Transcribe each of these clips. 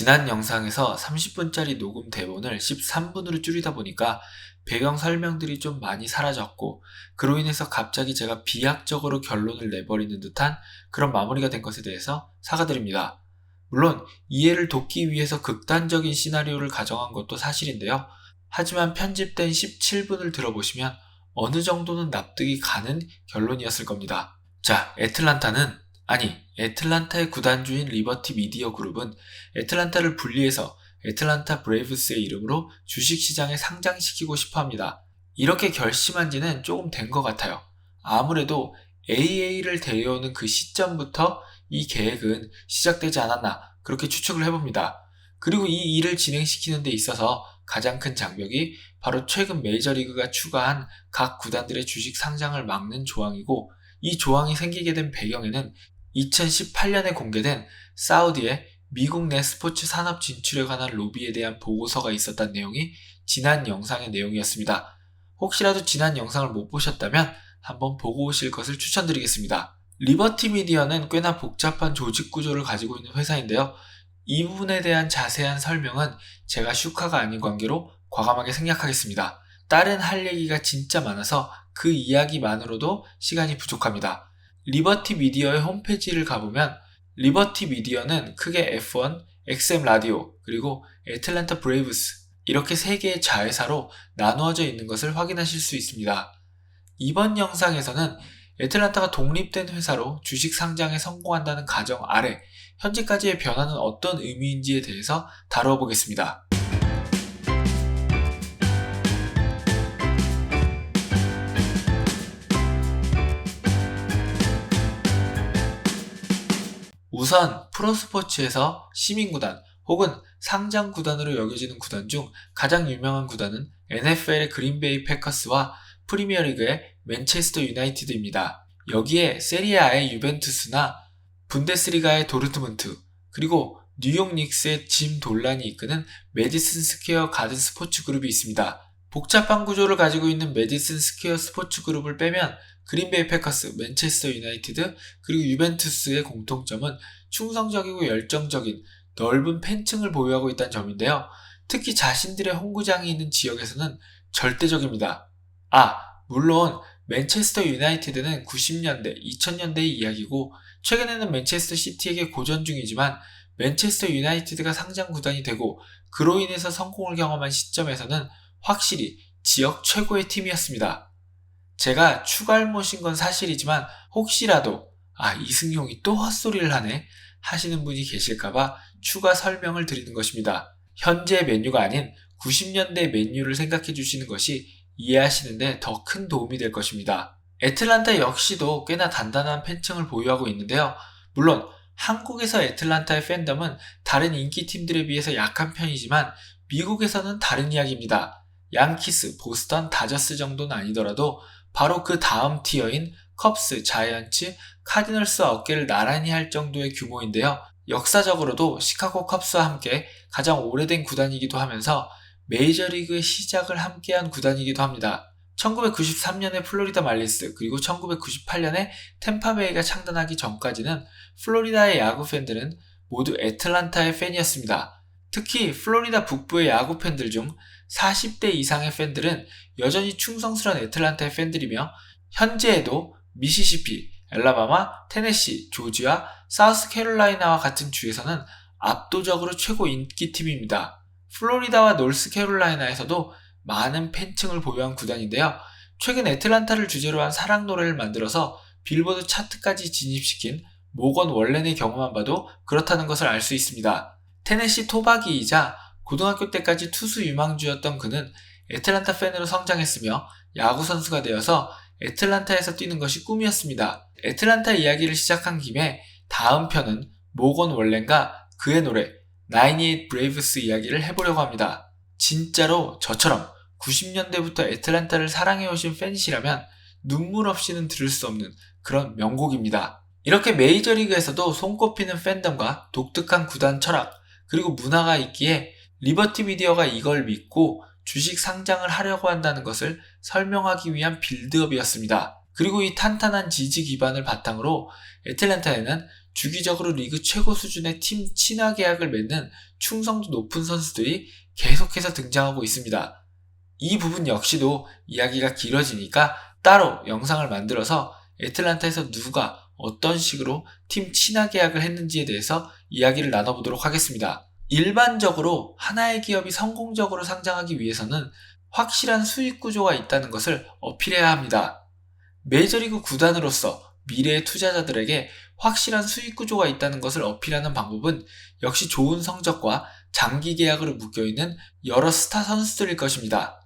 지난 영상에서 30분짜리 녹음 대본을 13분으로 줄이다 보니까 배경 설명들이 좀 많이 사라졌고 그로 인해서 갑자기 제가 비약적으로 결론을 내버리는 듯한 그런 마무리가 된 것에 대해서 사과드립니다. 물론 이해를 돕기 위해서 극단적인 시나리오를 가정한 것도 사실인데요. 하지만 편집된 17분을 들어보시면 어느 정도는 납득이 가는 결론이었을 겁니다. 자, 애틀란타는 아니, 애틀란타의 구단주인 리버티 미디어 그룹은 애틀란타를 분리해서 애틀란타 브레이브스의 이름으로 주식시장에 상장시키고 싶어 합니다. 이렇게 결심한 지는 조금 된 것 같아요. 아무래도 AA를 데려오는 그 시점부터 이 계획은 시작되지 않았나 그렇게 추측을 해봅니다. 그리고 이 일을 진행시키는 데 있어서 가장 큰 장벽이 바로 최근 메이저리그가 추가한 각 구단들의 주식 상장을 막는 조항이고 이 조항이 생기게 된 배경에는 2018년에 공개된 사우디의 미국 내 스포츠 산업 진출에 관한 로비에 대한 보고서가 있었던 내용이 지난 영상의 내용이었습니다. 혹시라도 지난 영상을 못 보셨다면 한번 보고 오실 것을 추천드리겠습니다. 리버티 미디어는 꽤나 복잡한 조직 구조를 가지고 있는 회사인데요. 이 부분에 대한 자세한 설명은 제가 슈카가 아닌 관계로 과감하게 생략하겠습니다. 다른 할 얘기가 진짜 많아서 그 이야기만으로도 시간이 부족합니다. 리버티 미디어의 홈페이지를 가보면 리버티 미디어는 크게 F1, XM 라디오, 그리고 애틀랜타 브레이브스 이렇게 세 개의 자회사로 나누어져 있는 것을 확인하실 수 있습니다. 이번 영상에서는 애틀란타가 독립된 회사로 주식 상장에 성공한다는 가정 아래 현재까지의 변화는 어떤 의미인지에 대해서 다루어 보겠습니다. 우선 프로스포츠에서 시민구단 혹은 상장구단으로 여겨지는 구단 중 가장 유명한 구단은 NFL의 그린베이 패커스와 프리미어리그의 맨체스터 유나이티드입니다. 여기에 세리아의 유벤투스나 분데스리가의 도르트문트 그리고 뉴욕 닉스의 짐 돌란이 이끄는 메디슨 스퀘어 가든 스포츠 그룹이 있습니다. 복잡한 구조를 가지고 있는 메디슨 스퀘어 스포츠 그룹을 빼면 그린베이 패커스, 맨체스터 유나이티드, 그리고 유벤투스의 공통점은 충성적이고 열정적인 넓은 팬층을 보유하고 있다는 점인데요. 특히 자신들의 홈구장이 있는 지역에서는 절대적입니다. 아, 물론 맨체스터 유나이티드는 90년대, 2000년대의 이야기고 최근에는 맨체스터 시티에게 고전 중이지만 맨체스터 유나이티드가 상장 구단이 되고 그로 인해서 성공을 경험한 시점에서는 확실히 지역 최고의 팀이었습니다. 제가 모신 건 사실이지만 혹시라도 아 이승용이 또 헛소리를 하네 하시는 분이 계실까봐 추가 설명을 드리는 것입니다. 현재 메뉴가 아닌 90년대 메뉴를 생각해 주시는 것이 이해하시는데 더 큰 도움이 될 것입니다. 애틀란타 역시도 꽤나 단단한 팬층을 보유하고 있는데요. 물론 한국에서 애틀란타의 팬덤은 다른 인기 팀들에 비해서 약한 편이지만 미국에서는 다른 이야기입니다. 양키스, 보스턴, 다저스 정도는 아니더라도 바로 그 다음 티어인 컵스, 자이언츠, 카디널스와 어깨를 나란히 할 정도의 규모인데요. 역사적으로도 시카고 컵스와 함께 가장 오래된 구단이기도 하면서 메이저리그의 시작을 함께한 구단이기도 합니다. 1993년에 플로리다 말리스 그리고 1998년에 템파베이가 창단하기 전까지는 플로리다의 야구 팬들은 모두 애틀란타의 팬이었습니다. 특히 플로리다 북부의 야구 팬들 중 40대 이상의 팬들은 여전히 충성스러운 애틀란타의 팬들이며 현재에도 미시시피, 엘라바마, 테네시, 조지아, 사우스캐롤라이나와 같은 주에서는 압도적으로 최고 인기팀입니다. 플로리다와 노스캐롤라이나에서도 많은 팬층을 보유한 구단인데요. 최근 애틀란타를 주제로 한 사랑 노래를 만들어서 빌보드 차트까지 진입시킨 모건 월렌의 경우만 봐도 그렇다는 것을 알 수 있습니다. 테네시 토박이이자 고등학교 때까지 투수 유망주였던 그는 애틀란타 팬으로 성장했으며 야구 선수가 되어서 애틀란타에서 뛰는 것이 꿈이었습니다. 애틀란타 이야기를 시작한 김에 다음 편은 모건 월렌과 그의 노래 98 브레이브스 이야기를 해보려고 합니다. 진짜로 저처럼 90년대부터 애틀란타를 사랑해오신 팬이시라면 눈물 없이는 들을 수 없는 그런 명곡입니다. 이렇게 메이저리그에서도 손꼽히는 팬덤과 독특한 구단 철학, 그리고 문화가 있기에 리버티 미디어가 이걸 믿고 주식 상장을 하려고 한다는 것을 설명하기 위한 빌드업이었습니다. 그리고 이 탄탄한 지지 기반을 바탕으로 애틀랜타에는 주기적으로 리그 최고 수준의 팀 친화 계약을 맺는 충성도 높은 선수들이 계속해서 등장하고 있습니다. 이 부분 역시도 이야기가 길어지니까 따로 영상을 만들어서 애틀란타에서 누가 어떤 식으로 팀 친화 계약을 했는지에 대해서 이야기를 나눠보도록 하겠습니다. 일반적으로 하나의 기업이 성공적으로 상장하기 위해서는 확실한 수익 구조가 있다는 것을 어필해야 합니다. 메이저리그 구단으로서 미래의 투자자들에게 확실한 수익 구조가 있다는 것을 어필하는 방법은 역시 좋은 성적과 장기 계약으로 묶여있는 여러 스타 선수들일 것입니다.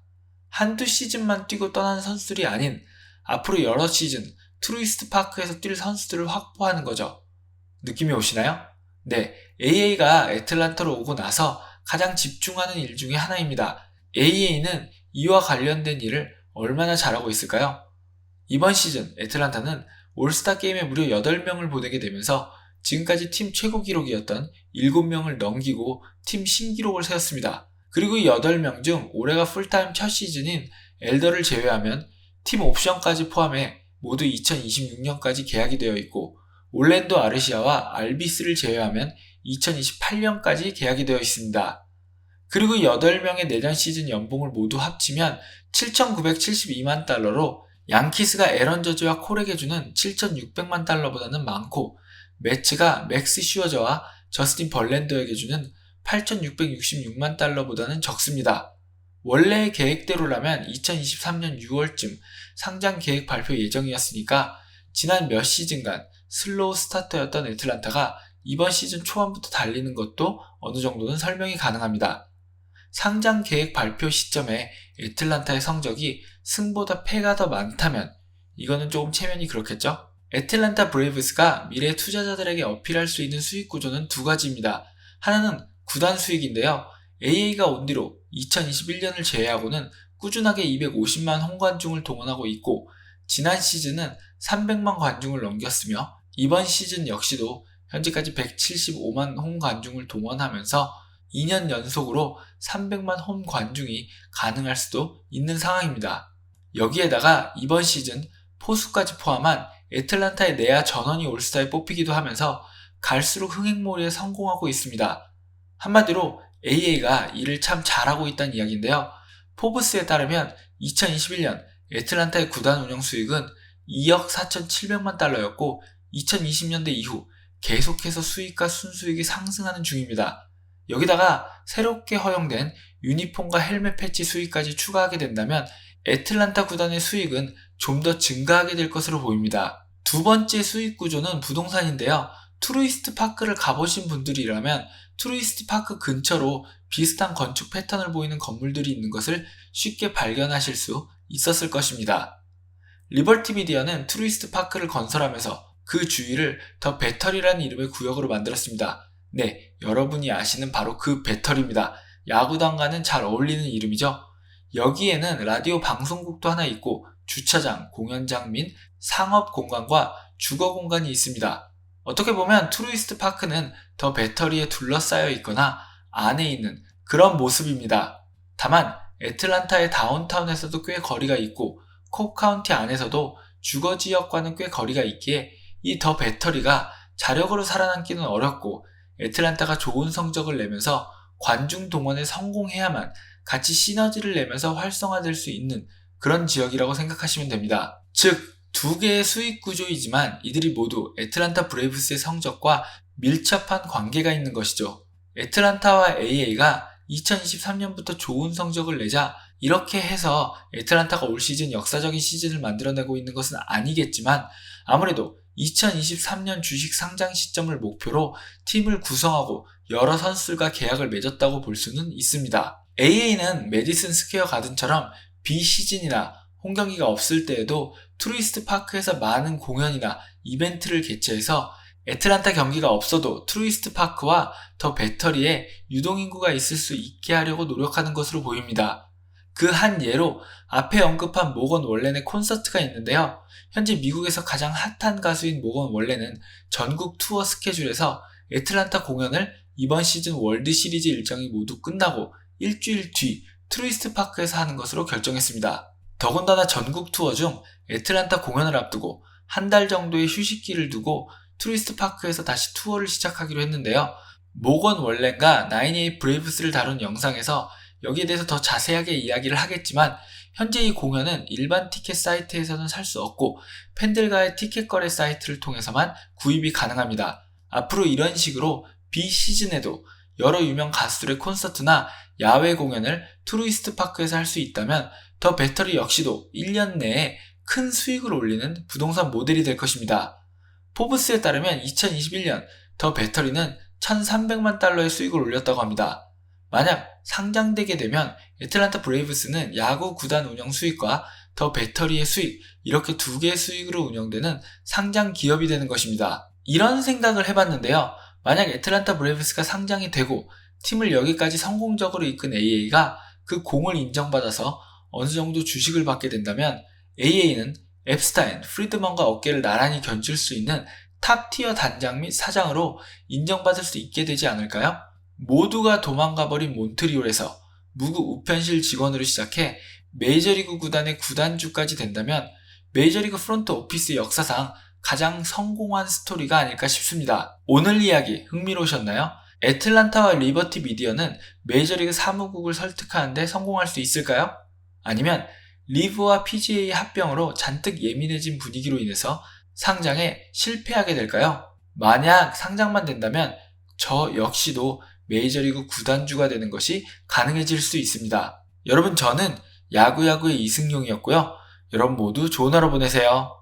한두 시즌만 뛰고 떠난 선수들이 아닌 앞으로 여러 시즌 트루이스트 파크에서 뛸 선수들을 확보하는 거죠. 느낌이 오시나요? 네, AA가 애틀란타로 오고 나서 가장 집중하는 일 중에 하나입니다. AA는 이와 관련된 일을 얼마나 잘하고 있을까요? 이번 시즌 애틀란타는 올스타 게임에 무려 8명을 보내게 되면서 지금까지 팀 최고 기록이었던 7명을 넘기고 팀 신기록을 세웠습니다. 그리고 이 8명 중 올해가 풀타임 첫 시즌인 엘더를 제외하면 팀 옵션까지 포함해 모두 2026년까지 계약이 되어 있고 올랜도 아르시아와 알비스를 제외하면 2028년까지 계약이 되어 있습니다. 그리고 8명의 내년 시즌 연봉을 모두 합치면 7,972만 달러로 양키스가 에런 저지와 콜에게 주는 7,600만 달러보다는 많고 매츠가 맥스 슈어저와 저스틴 벌랜더에게 주는 8,666만 달러보다는 적습니다. 원래의 계획대로라면 2023년 6월쯤 상장 계획 발표 예정이었으니까 지난 몇 시즌간 슬로우 스타터였던 애틀란타가 이번 시즌 초반부터 달리는 것도 어느 정도는 설명이 가능합니다. 상장 계획 발표 시점에 애틀란타의 성적이 승보다 패가 더 많다면 이거는 조금 체면이 그렇겠죠? 애틀란타 브레이브스가 미래 투자자들에게 어필할 수 있는 수익 구조는 두 가지입니다. 하나는 구단 수익인데요. AA가 온 뒤로 2021년을 제외하고는 꾸준하게 250만 홍관중을 동원하고 있고 지난 시즌은 300만 관중을 넘겼으며 이번 시즌 역시도 현재까지 175만 홈 관중을 동원하면서 2년 연속으로 300만 홈 관중이 가능할 수도 있는 상황입니다. 여기에다가 이번 시즌 포수까지 포함한 애틀란타의 내야 전원이 올스타에 뽑히기도 하면서 갈수록 흥행몰이에 성공하고 있습니다. 한마디로 AA가 일을 참 잘하고 있다는 이야기인데요. 포브스에 따르면 2021년 애틀란타의 구단 운영 수익은 2억 4,700만 달러였고 2020년대 이후 계속해서 수익과 순수익이 상승하는 중입니다. 여기다가 새롭게 허용된 유니폼과 헬멧 패치 수익까지 추가하게 된다면 애틀란타 구단의 수익은 좀 더 증가하게 될 것으로 보입니다. 두 번째 수익 구조는 부동산인데요. 투루이스트 파크를 가보신 분들이라면 투루이스트 파크 근처로 비슷한 건축 패턴을 보이는 건물들이 있는 것을 쉽게 발견하실 수 있었을 것입니다. 리버티 미디어는 트루이스트 파크를 건설하면서 그 주위를 더 배터리라는 이름의 구역으로 만들었습니다. 네, 여러분이 아시는 바로 그 배터리입니다. 야구단과는 잘 어울리는 이름이죠. 여기에는 라디오 방송국도 하나 있고 주차장, 공연장 및 상업 공간과 주거 공간이 있습니다. 어떻게 보면 트루이스트 파크는 더 배터리에 둘러싸여 있거나 안에 있는 그런 모습입니다. 다만 애틀란타의 다운타운에서도 꽤 거리가 있고 콕 카운티 안에서도 주거 지역과는 꽤 거리가 있기에 이 더 배터리가 자력으로 살아남기는 어렵고 애틀란타가 좋은 성적을 내면서 관중 동원에 성공해야만 같이 시너지를 내면서 활성화될 수 있는 그런 지역이라고 생각하시면 됩니다. 즉, 두 개의 수익 구조이지만 이들이 모두 애틀란타 브레이브스의 성적과 밀접한 관계가 있는 것이죠. 애틀란타와 AA가 2023년부터 좋은 성적을 내자 이렇게 해서 애틀란타가 올 시즌 역사적인 시즌을 만들어내고 있는 것은 아니겠지만 아무래도 2023년 주식 상장 시점을 목표로 팀을 구성하고 여러 선수들과 계약을 맺었다고 볼 수는 있습니다. AA는 메디슨 스퀘어 가든처럼 비시즌이나 홈경기가 없을 때에도 트루이스트 파크에서 많은 공연이나 이벤트를 개최해서 애틀란타 경기가 없어도 트루이스트 파크와 더 배터리에 유동인구가 있을 수 있게 하려고 노력하는 것으로 보입니다. 그 한 예로 앞에 언급한 모건 월렌의 콘서트가 있는데요. 현재 미국에서 가장 핫한 가수인 모건 월렌은 전국 투어 스케줄에서 애틀란타 공연을 이번 시즌 월드 시리즈 일정이 모두 끝나고 일주일 뒤 트루이스트 파크에서 하는 것으로 결정했습니다. 더군다나 전국 투어 중 애틀란타 공연을 앞두고 한 달 정도의 휴식기를 두고 트루이스트 파크에서 다시 투어를 시작하기로 했는데요. 모건 월렌과 나인에이 브레이브스를 다룬 영상에서 여기에 대해서 더 자세하게 이야기를 하겠지만 현재 이 공연은 일반 티켓 사이트에서는 살 수 없고 팬들과의 티켓 거래 사이트를 통해서만 구입이 가능합니다. 앞으로 이런 식으로 비시즌에도 여러 유명 가수들의 콘서트나 야외 공연을 투루이스트 파크에서 할 수 있다면 더 배터리 역시도 1년 내에 큰 수익을 올리는 부동산 모델이 될 것입니다. 포브스에 따르면 2021년 더 배터리는 1,300만 달러의 수익을 올렸다고 합니다. 만약 상장되게 되면 애틀란타 브레이브스는 야구 구단 운영 수익과 더 배터리의 수익, 이렇게 두 개의 수익으로 운영되는 상장 기업이 되는 것입니다. 이런 생각을 해봤는데요. 만약 애틀란타 브레이브스가 상장이 되고 팀을 여기까지 성공적으로 이끈 AA가 그 공을 인정받아서 어느 정도 주식을 받게 된다면 AA는 앱스타인, 프리드먼과 어깨를 나란히 견줄 수 있는 탑티어 단장 및 사장으로 인정받을 수 있게 되지 않을까요? 모두가 도망가버린 몬트리올에서 무구 우편실 직원으로 시작해 메이저리그 구단의 구단주까지 된다면 메이저리그 프론트 오피스 역사상 가장 성공한 스토리가 아닐까 싶습니다. 오늘 이야기 흥미로우셨나요? 애틀란타와 리버티 미디어는 메이저리그 사무국을 설득하는데 성공할 수 있을까요? 아니면 리브와 PGA 합병으로 잔뜩 예민해진 분위기로 인해서 상장에 실패하게 될까요? 만약 상장만 된다면 저 역시도 메이저리그 구단주가 되는 것이 가능해질 수 있습니다. 여러분 저는 야구야구의 이승용이었고요. 여러분 모두 좋은 하루 보내세요.